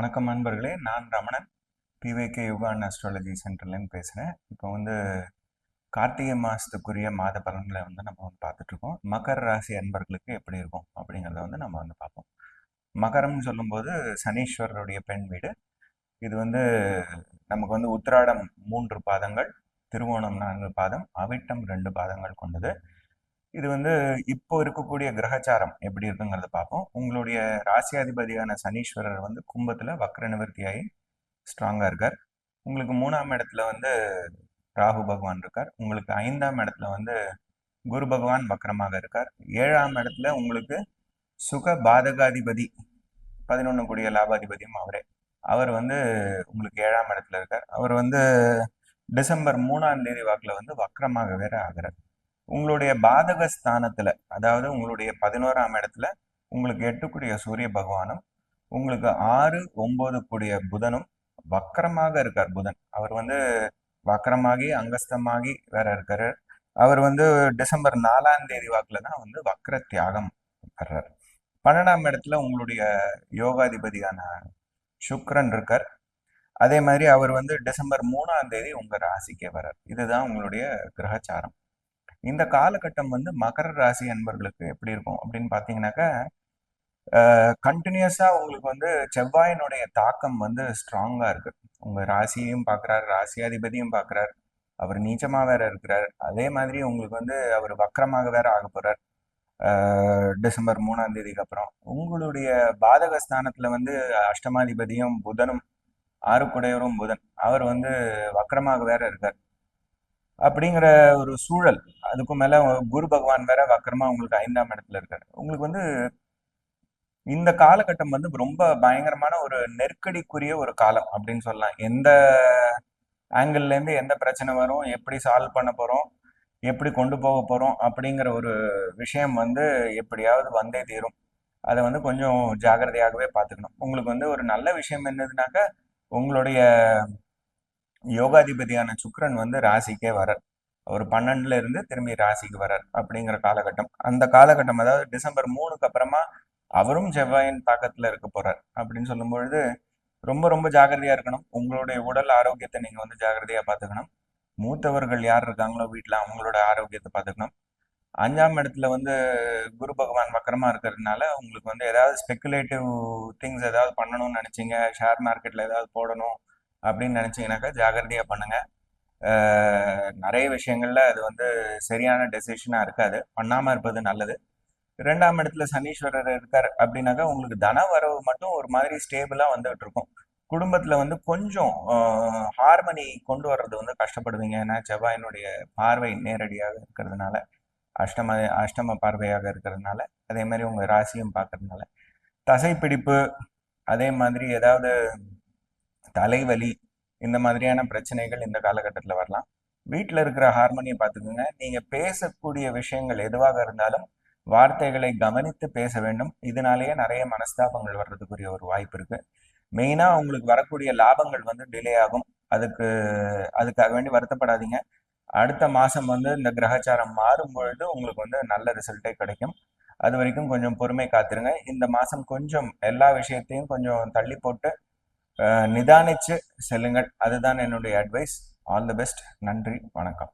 வணக்கம் நண்பர்களே. நான் Ramanan. PVK yoga and astrology சென்டர்லேருந்து பேசுகிறேன் இப்போ வந்து கார்த்திகை மாதத்துக்குரிய மாத பலன்களை வந்து நம்ம வந்து பார்த்துட்ருக்கோம். மகர ராசி அன்பர்களுக்கு எப்படி இருக்கும் அப்படிங்கிறத வந்து நம்ம வந்து பார்ப்போம். மகரம்னு சொல்லும்போது சனீஸ்வரருடைய பெண் வீடு. இது வந்து நமக்கு வந்து உத்திராடம் மூன்று பாதங்கள் திருவோணம் நான்கு பாதம் அவிட்டம் ரெண்டு பாதங்கள் கொண்டது. இது வந்து இப்போ இருக்கக்கூடிய கிரகச்சாரம் எப்படி இருக்குங்கிறத பார்ப்போம். உங்களுடைய ராசியாதிபதியான சனீஸ்வரர் வந்து கும்பத்தில் வக்ர நிவர்த்தியாகி ஸ்ட்ராங்காக இருக்கார். உங்களுக்கு மூணாம் இடத்துல வந்து ராகு பகவான் இருக்கார். உங்களுக்கு ஐந்தாம் இடத்துல வந்து குரு பகவான் வக்ரமாக இருக்கார். ஏழாம் இடத்துல உங்களுக்கு சுக பாதகாதிபதி பதினொன்று கூடிய லாபாதிபதியும் அவரே. அவர் வந்து உங்களுக்கு ஏழாம் இடத்துல இருக்கார். அவர் வந்து டிசம்பர் மூணாம் தேதி வாக்கில் வந்து வக்ரமாக வேற ஆகிறார். உங்களுடைய பாதக ஸ்தானத்துல அதாவது உங்களுடைய பதினோராம் இடத்துல உங்களுக்கு எட்டுக்குடிய சூரிய பகவானும் உங்களுக்கு ஆறு ஒன்பது கூடிய புதனும் வக்கரமாக இருக்கார். புதன். அவர் வந்து வக்கரமாகி அங்கஸ்தமாகி வேற இருக்காரு. அவர் வந்து டிசம்பர் நாலாம் தேதி வாக்குல தான் வந்து வக்கர தியாகம் பெறார் பன்னெண்டாம் இடத்துல உங்களுடைய யோகாதிபதியான சுக்ரன் இருக்கார். அதே மாதிரி அவர் வந்து டிசம்பர் மூணாம் தேதி உங்க ராசிக்கே வர்றார். இதுதான் உங்களுடைய கிரகச்சாரம். இந்த காலகட்டம் வந்து மகர ராசி அன்பர்களுக்கு எப்படி இருக்கும்? அப்படின்னு பார்த்தீங்கன்னாக்கா கண்டினியூஸாக உங்களுக்கு வந்து செவ்வாயினுடைய தாக்கம் வந்து ஸ்ட்ராங்காக இருக்கு. உங்கள் ராசியையும் பார்க்குறாரு ராசியாதிபதியும் பார்க்குறாரு. அவர் நீச்சமாக வேற இருக்கிறார். அதே மாதிரி உங்களுக்கு வந்து அவர் வக்கரமாக வேற ஆக போறார். டிசம்பர் மூணாம் தேதிக்கு அப்புறம். உங்களுடைய பாதக ஸ்தானத்தில் வந்து அஷ்டமாதிபதியும் புதனும் ஆறுக்குடையவரும் புதன். அவர் வந்து வக்கரமாக வேற இருக்கார். அப்படிங்கிற ஒரு சூழல் அதுக்கும் மேல குரு பகவான் வேற வக்கரமா உங்களுக்கு ஐந்தாம் இடத்துல இருக்காரு. உங்களுக்கு வந்து இந்த காலகட்டம் வந்து ரொம்ப பயங்கரமான ஒரு நெருக்கடிக்குரிய ஒரு காலம் அப்படின்னு சொல்லலாம். எந்த ஆங்கிள்லேருந்து எந்த பிரச்சனை வரும் எப்படி சால்வ் பண்ண போறோம் எப்படி கொண்டு போக போறோம் அப்படிங்கிற ஒரு விஷயம் வந்து எப்படியாவது வந்தே தீரும். அதை வந்து கொஞ்சம் ஜாகிரதையாகவே பார்த்துக்கணும். உங்களுக்கு வந்து ஒரு நல்ல விஷயம் என்னதுனாக்கா உங்களுடைய யோகாதிபதியான சுக்ரன் வந்து ராசிக்கே வரார். அவர் பன்னெண்டுல இருந்து திரும்பி ராசிக்கு வரார் அப்படிங்கிற காலகட்டம். அந்த காலகட்டம் அதாவது டிசம்பர் மூணுக்கு அப்புறமா அவரும் செவ்வாயின் தாக்கத்துல இருக்க போறார் அப்படின்னு சொல்லும் பொழுது ரொம்ப ரொம்ப ஜாகிரதையா இருக்கணும். உங்களுடைய உடல் ஆரோக்கியத்தை நீங்க வந்து ஜாகிரதையா பார்த்துக்கணும். மூத்தவர்கள் யார் இருக்காங்களோ வீட்டுல அவங்களோட ஆரோக்கியத்தை பார்த்துக்கணும். அஞ்சாம் இடத்துல வந்து குரு பகவான் வக்கரமா இருக்கிறதுனால உங்களுக்கு வந்து ஏதாவது ஸ்பெக்குலேட்டிவ் திங்ஸ் ஏதாவது பண்ணணும்னு நினைச்சீங்க. ஷேர் மார்க்கெட்ல ஏதாவது போடணும் அப்படின்னு நினைச்சீங்கன்னாக்கா ஜாகிரதையா பண்ணுங்க. நிறைய விஷயங்கள்ல அது வந்து சரியான டெசிஷனாக இருக்காது. பண்ணாமல் இருப்பது நல்லது. ரெண்டாம் இடத்துல சனீஸ்வரர் இருக்கார் அப்படின்னாக்கா உங்களுக்கு தன வரவு மட்டும் ஒரு மாதிரி ஸ்டேபிளாக வந்துகிட்டு இருக்கும் குடும்பத்தில் வந்து கொஞ்சம் ஹார்மனி கொண்டு வர்றது வந்து கஷ்டப்படுவீங்க. ஏன்னா செவ்வாயினுடைய பார்வை நேரடியாக இருக்கிறதுனால அஷ்டம அஷ்டம பார்வையாக இருக்கிறதுனால அதே மாதிரி உங்கள் ராசியும் பார்க்கறதுனால. தசைப்பிடிப்பு அதே மாதிரி ஏதாவது தலைவலி இந்த மாதிரியான பிரச்சனைகள் இந்த காலகட்டத்தில் வரலாம். வீட்டில் இருக்கிற ஹார்மோனியை பார்த்துக்கோங்க. நீங்கள் பேசக்கூடிய விஷயங்கள் எதுவாக இருந்தாலும் வார்த்தைகளை கவனித்து பேச வேண்டும். இதனாலேயே நிறைய மனஸ்தாபங்கள் வர்றதுக்குரிய ஒரு வாய்ப்பு இருக்கு. மெயினாக உங்களுக்கு வரக்கூடிய லாபங்கள் வந்து டிலே ஆகும். அதுக்கு அதுக்காக வேண்டி வருத்தப்படாதீங்க. அடுத்த மாதம் வந்து இந்த கிரகச்சாரம் மாறும் பொழுது உங்களுக்கு வந்து நல்ல ரிசல்ட்டே கிடைக்கும். அது வரைக்கும் கொஞ்சம் பொறுமை காத்துருங்க. இந்த மாதம் கொஞ்சம் எல்லா விஷயத்தையும் கொஞ்சம் தள்ளி போட்டு நிதானிச்சு செல்லுங்கள். அதுதான் என்னுடைய அட்வைஸ் ஆல் தி பெஸ்ட் நன்றி. வணக்கம்.